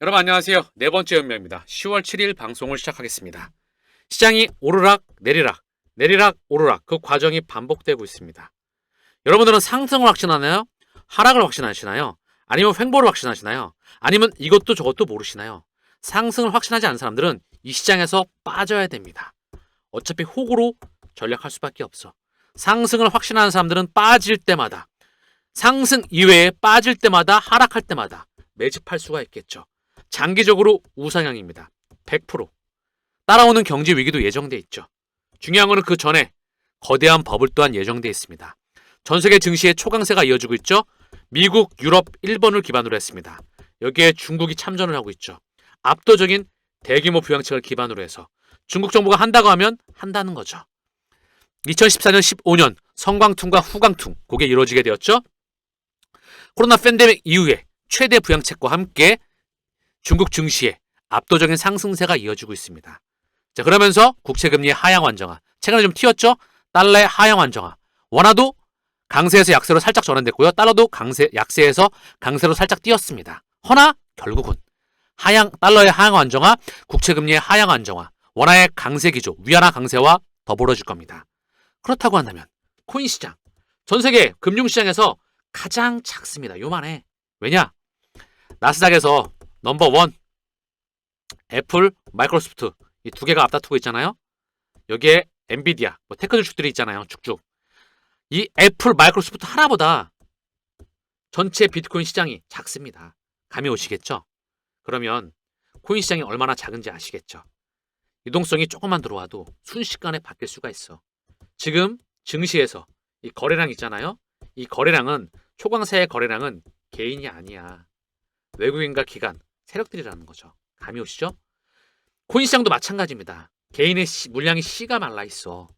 여러분 안녕하세요. 네 번째 연명입니다. 10월 7일 방송을 시작하겠습니다. 시장이 오르락 내리락 내리락 오르락 그 과정이 반복되고 있습니다. 여러분들은 상승을 확신하나요? 하락을 확신하시나요? 아니면 횡보를 확신하시나요? 아니면 이것도 저것도 모르시나요? 상승을 확신하지 않는 사람들은 이 시장에서 빠져야 됩니다. 어차피 호구로 전략할 수밖에 없어. 상승을 확신하는 사람들은 빠질 때마다 상승 이외에 빠질 때마다 하락할 때마다 매집할 수가 있겠죠. 장기적으로 우상향입니다. 100%. 따라오는 경제 위기도 예정돼 있죠. 중요한 거는 그 전에 거대한 버블 또한 예정돼 있습니다. 전 세계 증시의 초강세가 이어지고 있죠. 미국, 유럽, 일본을 기반으로 했습니다. 여기에 중국이 참전을 하고 있죠. 압도적인 대규모 부양책을 기반으로 해서 중국 정부가 한다고 하면 한다는 거죠. 2014년, 15년 성광퉁과 후광퉁 그게 이루어지게 되었죠. 코로나 팬데믹 이후에 최대 부양책과 함께 중국 증시에 압도적인 상승세가 이어지고 있습니다. 자, 그러면서 국채 금리의 하향 완정화. 최근에 좀 튀었죠? 달러의 하향 완정화. 원화도 강세에서 약세로 살짝 전환됐고요. 달러도 강세 약세에서 강세로 살짝 뛰었습니다. 허나 결국은 하향 달러의 하향 완정화, 국채 금리의 하향 완정화, 원화의 강세 기조, 위안화 강세와 더불어질 겁니다. 그렇다고 한다면 코인 시장, 전 세계 금융 시장에서 가장 작습니다. 요만해. 왜냐? 나스닥에서 넘버 원 애플, 마이크로소프트 이 두 개가 앞다투고 있잖아요. 여기에 엔비디아, 뭐 테크 주식들이 있잖아요. 쭉쭉. 이 애플, 마이크로소프트 하나보다 전체 비트코인 시장이 작습니다. 감이 오시겠죠? 그러면 코인 시장이 얼마나 작은지 아시겠죠? 유동성이 조금만 들어와도 순식간에 바뀔 수가 있어. 지금 증시에서 이 거래량 있잖아요. 이 거래량은 초강세의 거래량은 개인이 아니야. 외국인과 기관, 세력들이라는 거죠. 감이 오시죠? 코인 시장도 마찬가지입니다. 개인의 시- 물량이 씨가 말라 있어.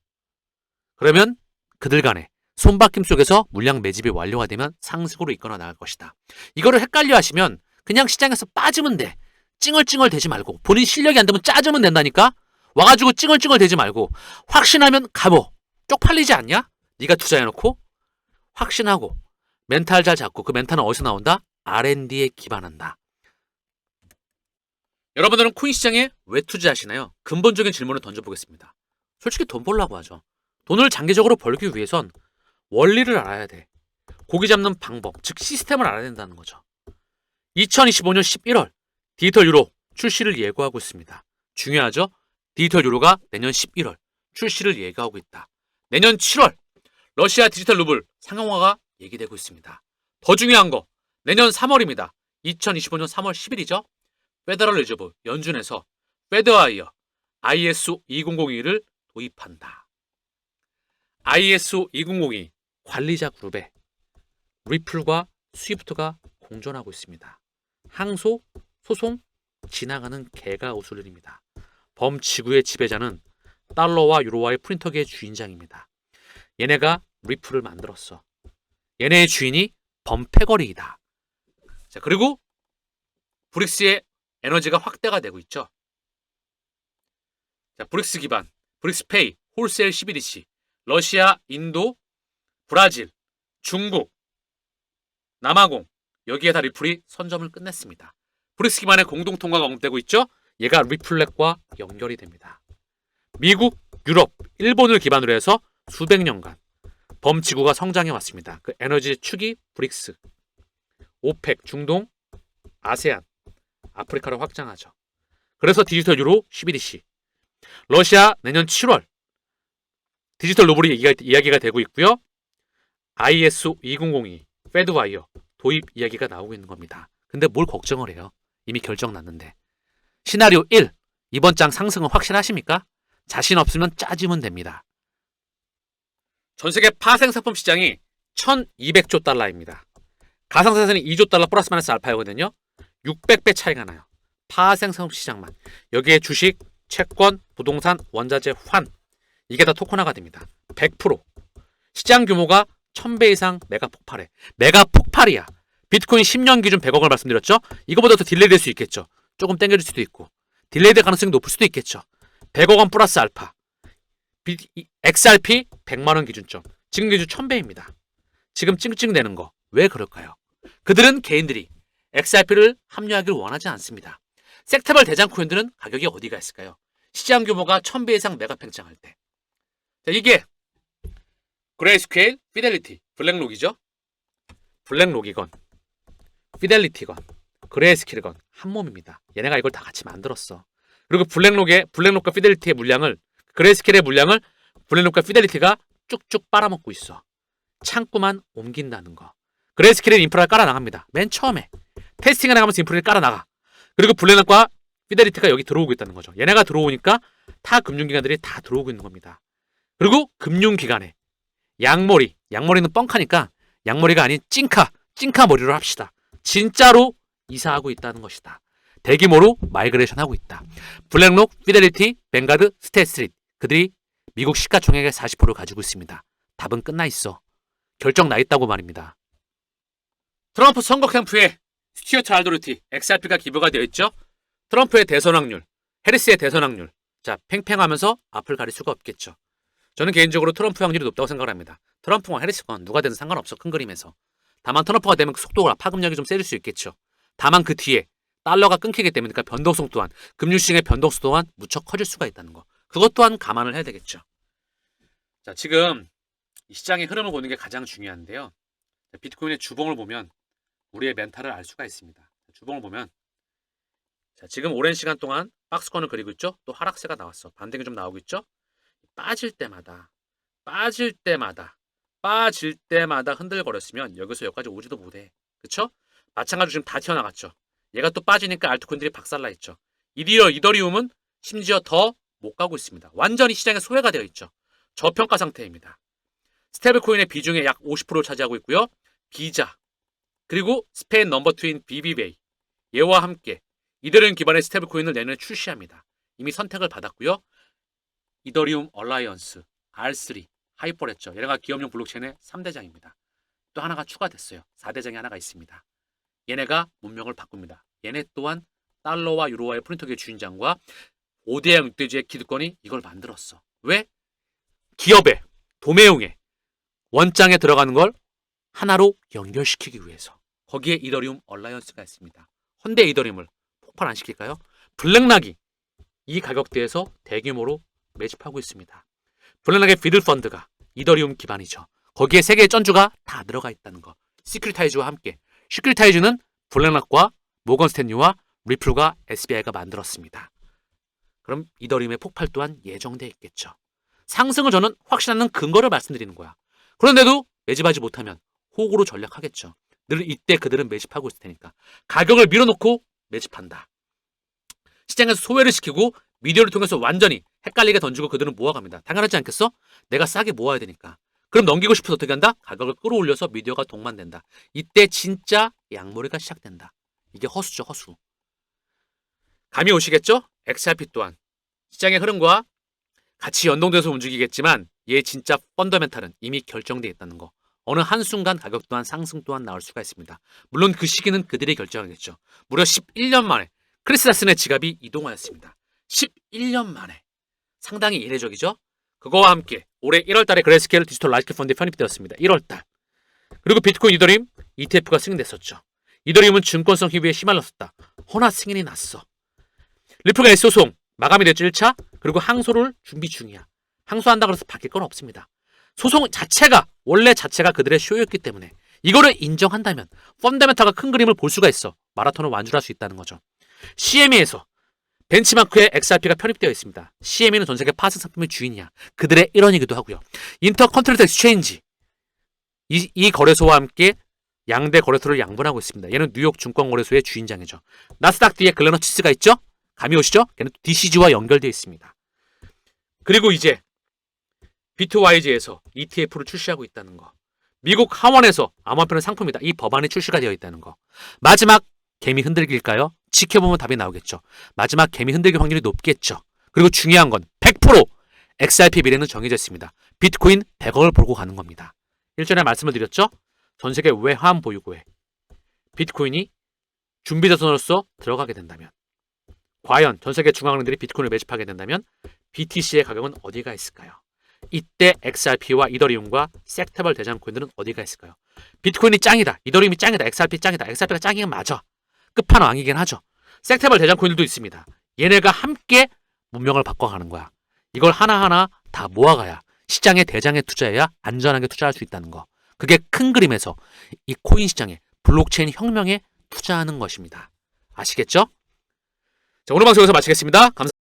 그러면 그들 간에 손바뀜 속에서 물량 매집이 완료가 되면 상승으로 이끌어 나갈 것이다. 이거를 헷갈려 하시면 그냥 시장에서 빠지면 돼. 찡얼찡얼 대지 말고 본인 실력이 안 되면 짜주면 된다니까. 와가지고 찡얼찡얼 대지 말고 확신하면 가보. 쪽팔리지 않냐? 네가 투자해놓고 확신하고 멘탈 잘 잡고 그 멘탈은 어디서 나온다? R&D에 기반한다. 여러분들은 코인 시장에 왜 투자하시나요? 근본적인 질문을 던져보겠습니다. 솔직히 돈 벌라고 하죠. 돈을 장기적으로 벌기 위해선 원리를 알아야 돼. 고기 잡는 방법, 즉 시스템을 알아야 된다는 거죠. 2025년 11월 디지털 유로 출시를 예고하고 있습니다. 중요하죠? 디지털 유로가 내년 11월 출시를 예고하고 있다. 내년 7월 러시아 디지털 루블 상용화가 얘기되고 있습니다. 더 중요한 거 내년 3월입니다. 2025년 3월 10일이죠. 페더럴 리저브 연준에서 페더와이어 ISO 2002를 도입한다. ISO 2002 관리자 그룹에 리플과 스위프트가 공존하고 있습니다. 항소, 소송, 지나가는 개가 웃을 일입니다. 범지구의 지배자는 달러와 유로와의 프린터계의 주인장입니다. 얘네가 리플을 만들었어. 얘네의 주인이 범패거리이다. 자, 그리고 브릭스의 에너지가 확대가 되고 있죠. 자, 브릭스 기반, 브릭스페이, 홀세일 11이시, 러시아, 인도, 브라질, 중국, 남아공 여기에 다 리플이 선점을 끝냈습니다. 브릭스 기반의 공동 통과가 언급되고 있죠. 얘가 리플렉과 연결이 됩니다. 미국, 유럽, 일본을 기반으로 해서 수백 년간 범지구가 성장해 왔습니다. 그 에너지 축이 브릭스, 오펙, 중동, 아세안, 아프리카로 확장하죠. 그래서 디지털 유로 11이시, 러시아 내년 7월 디지털 로블이 이야기가, 되고 있고요. ISO 2002 페드와이어 도입 이야기가 나오고 있는 겁니다. 근데 뭘 걱정을 해요? 이미 결정 났는데. 시나리오 1 이번 장 상승은 확신하십니까? 자신 없으면 짜지면 됩니다. 전 세계 파생상품 시장이 1200조 달러입니다. 가상자산이 2조 달러 플러스 마이너스 알파이거든요. 600배 차이가 나요. 파생상품 시장만. 여기에 주식, 채권, 부동산, 원자재, 환 이게 다 토큰화가 됩니다. 100% 시장 규모가 1000배 이상 메가 폭발해. 메가 폭발이야. 비트코인 10년 기준 100억을 말씀드렸죠? 이거보다 더 딜레이 될 수 있겠죠. 조금 땡겨질 수도 있고. 딜레이 될 가능성이 높을 수도 있겠죠. 100억 원 플러스 알파. 비- 이- XRP 100만 원 기준점. 지금 기준 1000배입니다. 지금 찡찡대는 거. 왜 그럴까요? 그들은 개인들이 XRP를 합류하기를 원하지 않습니다. 섹터벌 대장 코인들은 가격이 어디가 있을까요? 시장 규모가 1000배 이상 메가 팽창할 때. 자, 이게 그레이스케일, 피델리티, 블랙록이죠. 블랙록이건 피델리티건 그레이스케일건 한 몸입니다. 얘네가 이걸 다 같이 만들었어. 그리고 블랙록의 블랙록과 피델리티의 물량을 그레이스케일의 물량을 블랙록과 피델리티가 쭉쭉 빨아먹고 있어. 창구만 옮긴다는 거. 그레이스케일은 인프라를 깔아 나갑니다. 맨 처음에 테스팅을 나가면서 인프라를 깔아 나가. 그리고 블랙록과 피델리티가 여기 들어오고 있다는 거죠. 얘네가 들어오니까 타 금융기관들이 다 들어오고 있는 겁니다. 그리고 금융기관에 양머리, 양머리는 뻥카니까 양머리가 아닌 찐카, 찐카 머리로 합시다. 진짜로 이사하고 있다는 것이다. 대규모로 마이그레이션 하고 있다. 블랙록, 피델리티, 뱅가드, 스테이트리트 그들이 미국 시가총액의 40%를 가지고 있습니다. 답은 끝나 있어. 결정 나 있다고 말입니다. 트럼프 선거 캠프에 스튜어트 알도르티, XRP가 기부가 되어 있죠. 트럼프의 대선 확률, 해리스의 대선 확률. 자, 팽팽하면서 앞을 가릴 수가 없겠죠. 저는 개인적으로 트럼프 확률이 높다고 생각을 합니다. 트럼프건 해리스건 누가 되든 상관없어 큰 그림에서. 다만 트럼프가 되면 그 속도가 파급력이 좀 세질 수 있겠죠. 다만 그 뒤에 달러가 끊기기 때문에 그러니까 변동성 또한 금융 시장의 변동수 또한 무척 커질 수가 있다는 거. 그것 또한 감안을 해야 되겠죠. 자, 지금 이 시장의 흐름을 보는 게 가장 중요한데요. 자, 비트코인의 주봉을 보면 우리의 멘탈을 알 수가 있습니다. 주봉을 보면 자, 지금 오랜 시간 동안 박스권을 그리고 있죠. 또 하락세가 나왔어. 반등이 좀 나오고 있죠. 빠질 때마다 빠질 때마다 빠질 때마다 흔들거렸으면 여기서 여기까지 오지도 못해. 그쵸? 마찬가지로 지금 다 튀어나갔죠. 얘가 또 빠지니까 알트코인들이 박살나 있죠. 이디어 이더리움은 심지어 더 못 가고 있습니다. 완전히 시장에 소외가 되어 있죠. 저평가 상태입니다. 스테이블코인의 비중의 약 50%를 차지하고 있고요. 비자 그리고 스페인 넘버 투인 비비베이 얘와 함께 이더리움 기반의 스테이블 코인을 내년에 출시합니다. 이미 선택을 받았고요. 이더리움 얼라이언스 R3 하이퍼랬죠. 얘네가 기업용 블록체인의 3대장입니다. 또 하나가 추가됐어요. 4대장이 하나가 있습니다. 얘네가 문명을 바꿉니다. 얘네 또한 달러와 유로와의 프린터기의 주인장과 5대양 6대주의 기득권이 이걸 만들었어. 왜? 기업에, 도매용에, 원장에 들어가는 걸 하나로 연결시키기 위해서. 거기에 이더리움 얼라이언스가 있습니다. 헌데 이더리움을 폭발 안 시킬까요? 블랙락이 이 가격대에서 대규모로 매집하고 있습니다. 블랙락의 비들 펀드가 이더리움 기반이죠. 거기에 세계의 전주가 다 들어가 있다는 거. 시큐리타이즈와 함께. 시큐리타이즈는 블랙락과 모건 스탠리와 리플과 SBI가 만들었습니다. 그럼 이더리움의 폭발 또한 예정돼 있겠죠. 상승을 저는 확신하는 근거를 말씀드리는 거야. 그런데도 매집하지 못하면 호구로 전략하겠죠. 늘 이때 그들은 매집하고 있을 테니까. 가격을 밀어놓고 매집한다. 시장에서 소외를 시키고 미디어를 통해서 완전히 헷갈리게 던지고 그들은 모아갑니다. 당연하지 않겠어? 내가 싸게 모아야 되니까. 그럼 넘기고 싶어서 어떻게 한다? 가격을 끌어올려서 미디어가 동반된다. 이때 진짜 양모리가 시작된다. 이게 허수죠, 허수. 감이 오시겠죠? XRP 또한 시장의 흐름과 같이 연동돼서 움직이겠지만 얘 진짜 펀더멘탈은 이미 결정돼 있다는 거. 어느 한순간 가격 또한 상승 또한 나올 수가 있습니다. 물론 그 시기는 그들이 결정하겠죠. 무려 11년 만에 크리스라슨의 지갑이 이동하였습니다. 11년 만에. 상당히 이례적이죠? 그거와 함께 올해 1월 달에 그레스케일 디지털 라이트 펀드에 편입되었습니다. 1월 달. 그리고 비트코인 이더리움 ETF가 승인됐었죠. 이더리움은 증권성 희비에 시말렸었다. 허나 승인이 났어. 리플가 S소송 마감이 됐죠 1차 그리고 항소를 준비 중이야. 항소한다 그래서 바뀔 건 없습니다. 소송 자체가 원래 자체가 그들의 쇼였기 때문에 이거를 인정한다면 펀더멘탈가 큰 그림을 볼 수가 있어. 마라톤을 완주할 수 있다는 거죠. CME에서 벤치마크에 XRP가 편입되어 있습니다. CME는 전 세계 파생 상품의 주인이야. 그들의 일원이기도 하고요. 인터컨트랙트 엑스체인지 이, 이 거래소와 함께 양대 거래소를 양분하고 있습니다. 얘는 뉴욕 증권거래소의 주인장이죠. 나스닥 뒤에 글래너치스가 있죠? 감이 오시죠? 걔는 DCG와 연결되어 있습니다. 그리고 이제 비트와이즈에서 ETF를 출시하고 있다는 거. 미국 하원에서 암호화폐는 상품이다. 이 법안이 출시가 되어 있다는 거. 마지막 개미 흔들기일까요? 지켜보면 답이 나오겠죠. 마지막 개미 흔들기 확률이 높겠죠. 그리고 중요한 건 100% XRP 미래는 정해져 있습니다. 비트코인 100억을 벌고 가는 겁니다. 일전에 말씀을 드렸죠. 전 세계 외환 보유고에 비트코인이 준비 자산으로서 들어가게 된다면 과연 전 세계 중앙은행들이 비트코인을 매집하게 된다면 BTC의 가격은 어디가 있을까요? 이때 XRP와 이더리움과 섹터벌 대장 코인들은 어디가 있을까요? 비트코인이 짱이다. 이더리움이 짱이다. XRP 짱이다. XRP가 짱이면 맞아. 끝판왕이긴 하죠. 섹테벌 대장 코인들도 있습니다. 얘네가 함께 문명을 바꿔가는 거야. 이걸 하나하나 다 모아가야 시장의 대장에 투자해야 안전하게 투자할 수 있다는 거. 그게 큰 그림에서 이 코인 시장에 블록체인 혁명에 투자하는 것입니다. 아시겠죠? 자, 오늘 방송 여기서 마치겠습니다. 감사합니다.